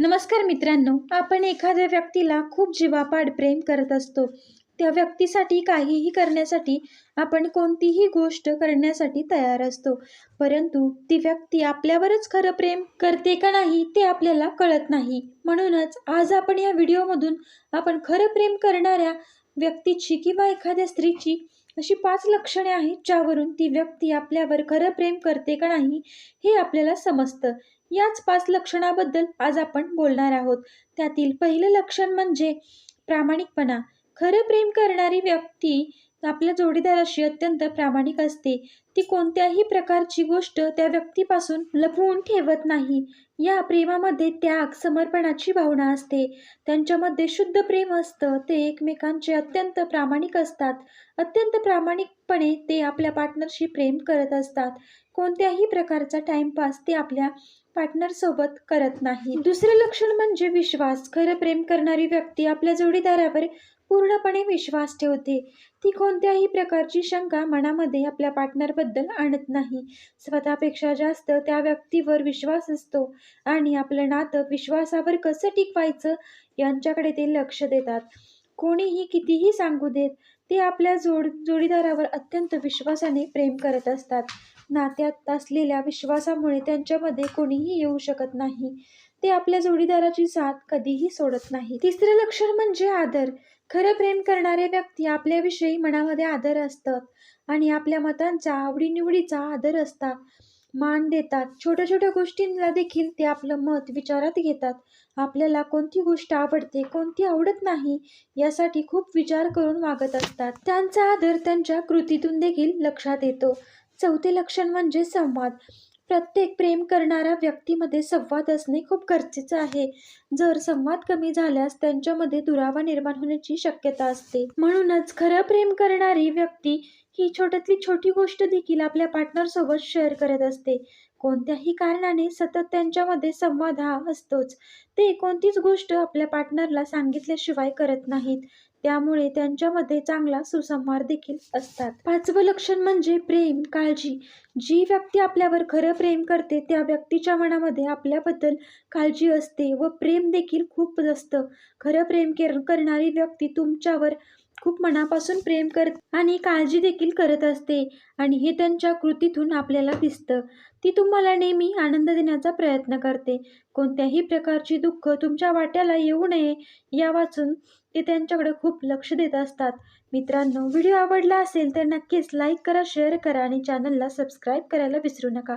नमस्कार मित्रांनो आपण एखाद्या व्यक्तीला खूप जीवापाड प्रेम करत असतो. त्या व्यक्तीसाठी काहीही करण्यासाठी आपण कोणतीही गोष्ट करण्यासाठी तयार असतो. परंतु ती व्यक्ती आपल्यावरच खरं प्रेम करते का नाही ते आपल्याला कळत नाही. म्हणूनच आज आपण या व्हिडिओमधून आपण खरं प्रेम करणाऱ्या व्यक्तीची किंवा एखाद्या स्त्रीची अशी पाच लक्षणे आहेत ज्यावरून ती व्यक्ती आपल्यावर खरं प्रेम करते का नाही हे आपल्याला समजतं. याच पाच लक्षणाबद्दल आज आपण बोलणार आहोत. त्यातील पहिलं लक्षण म्हणजे प्रामाणिकपणा. खरं प्रेम करणारी व्यक्ती आपल्या जोडीदाराशी अत्यंत प्रामाणिक असते. ती कोणत्याही प्रकारची गोष्ट त्या व्यक्तीपासून लपवून ठेवत नाही. या प्रेमामध्ये त्याग समर्पणाची भावना असते. त्यांच्यामध्ये शुद्ध प्रेम असतं. ते एकमेकांचे अत्यंत प्रामाणिक असतात. अत्यंत प्रामाणिकपणे ते आपल्या पार्टनरशी प्रेम करत असतात. कोणत्याही प्रकारचा टाइमपास ते आपल्या पार्टनरसोबत करत नाही. दुसरे लक्षण म्हणजे विश्वास. खरं प्रेम करणारी व्यक्ती आपल्या जोडीदारावर पूर्णपणे विश्वास ठेवते. ती कोणत्याही प्रकारची शंका मनामध्ये आपल्या पार्टनरबद्दल आणत नाही. स्वतःपेक्षा जास्त त्या व्यक्तीवर विश्वास असतो आणि आपलं नातं विश्वासावर कसं टिकवायचं यांच्याकडे ते लक्ष देतात. कोणीही कितीही सांगू देत ते आपल्या जोड जोडीदारावर अत्यंत विश्वासाने प्रेम करत असतात. नात्यात असलेल्या विश्वासामुळे त्यांच्यामध्ये कोणीही येऊ शकत नाही. ते आपल्या जोडीदाराची साथ कधीही सोडत नाही तिसरे लक्षण म्हणजे आदर. खरं प्रेम करणारे व्यक्ती आपल्याविषयी मनामध्ये आदर असतात आणि आपल्या मतांचा आवडीनिवडीचा आदर असतात मान देतात. छोट्या छोट्या गोष्टींना देखील ते आपलं मत विचारात घेतात. आपल्याला कोणती गोष्ट आवडते कोणती आवडत नाही यासाठी खूप विचार करून वागत असतात. त्यांचा आदर त्यांच्या कृतीतून देखील लक्षात येतो. चौथे लक्षण म्हणजे संवाद. प्रत्येक प्रेम करणाऱ्या व्यक्तीमध्ये संवाद असणे खूप गरजेचं आहे. जर संवाद कमी झाल्यास त्यांच्यामध्ये दुरावा निर्माण होण्याची शक्यता असते. म्हणूनच खरं प्रेम करणारी व्यक्ती ही छोट्यातली छोटी गोष्ट देखील आपल्या पार्टनरसोबत शेअर करत असते. कोणत्याही कारणाने सतत त्यांच्यामध्ये संवाद हा असतोच. ते कोणतीच गोष्ट आपल्या पार्टनरला सांगितल्याशिवाय करत नाहीत. त्यामुळे त्यांच्यामध्ये चांगला सुसंवाद देखील असतात. पाचवं लक्षण म्हणजे प्रेम काळजी. जी व्यक्ती आपल्यावर खरं प्रेम करते त्या व्यक्तीच्या मनामध्ये आपल्याबद्दल काळजी असते व प्रेम देखील खूप असतं. खरं प्रेम करणारी व्यक्ती तुमच्यावर खूप मनापासून प्रेम करत आणि काळजी देखील करत असते. आणि हे त्यांच्या कृतीतून आपल्याला दिसतं. ती तुम्हाला नेहमी आनंद देण्याचा प्रयत्न करते. कोणत्याही प्रकारची दुःख तुमच्या वाट्याला येऊ नये या वाचून ते त्यांच्याकडे खूप लक्ष देत असतात. मित्रांनो व्हिडिओ आवडला असेल तर नक्कीच लाईक करा शेअर करा आणि चॅनलला सबस्क्राईब करायला विसरू नका.